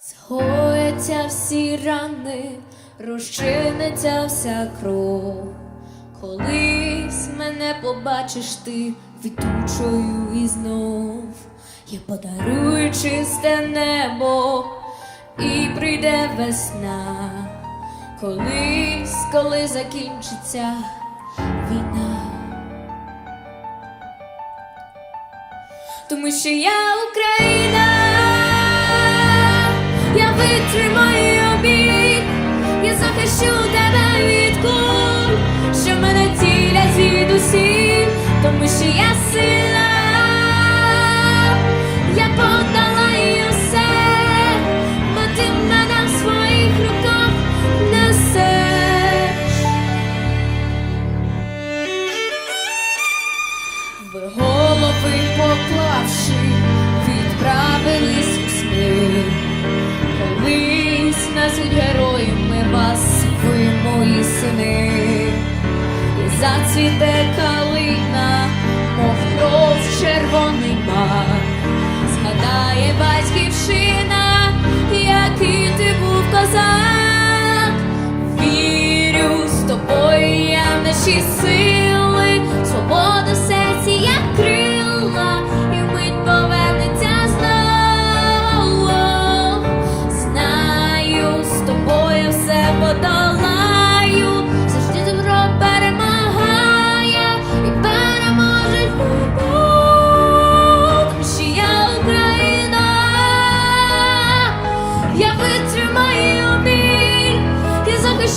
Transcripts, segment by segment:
Згояться всі рани, розчиниться вся кров. Колись мене побачиш ти квітучою і знов. Я подарую чисте небо, і прийде весна. Колись, коли закінчиться війна. Тому що я Україна, зацвіте калина, мов кров червоний бар, Згадає батьківщина, який ти був козак. Вірю з тобою я наші сили,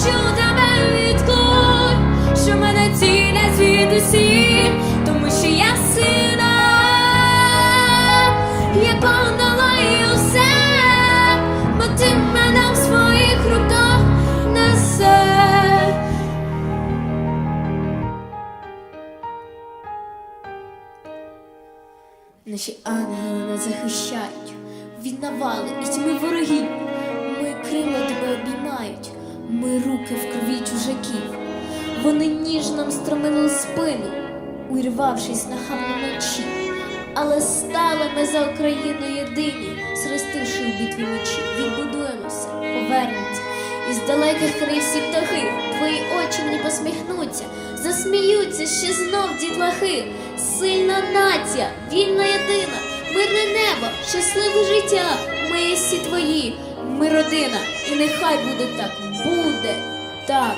і захищу тебе від що мене цілять звідусіль, тому що я сина, я подолаю все, бо ти мене в своїх руках несеш. Наші ангели нас захищають від навали і тьми ворогів. Ми крила тебе обіймають, ми руки в крові чужаків. Вони нам стромили спину, урвавшись на хамну мечі. Але стали ми за Україну єдині, зростивши в битві мечі. Відбудуємося, повернемося. Із далеких країв всі птахи, твої очі мені посміхнуться, засміються ще знов дітлахи. Сильна нація, вільна єдина, мирне небо, щасливе життя. Ми всі твої, ми родина, і нехай буде так, буде так.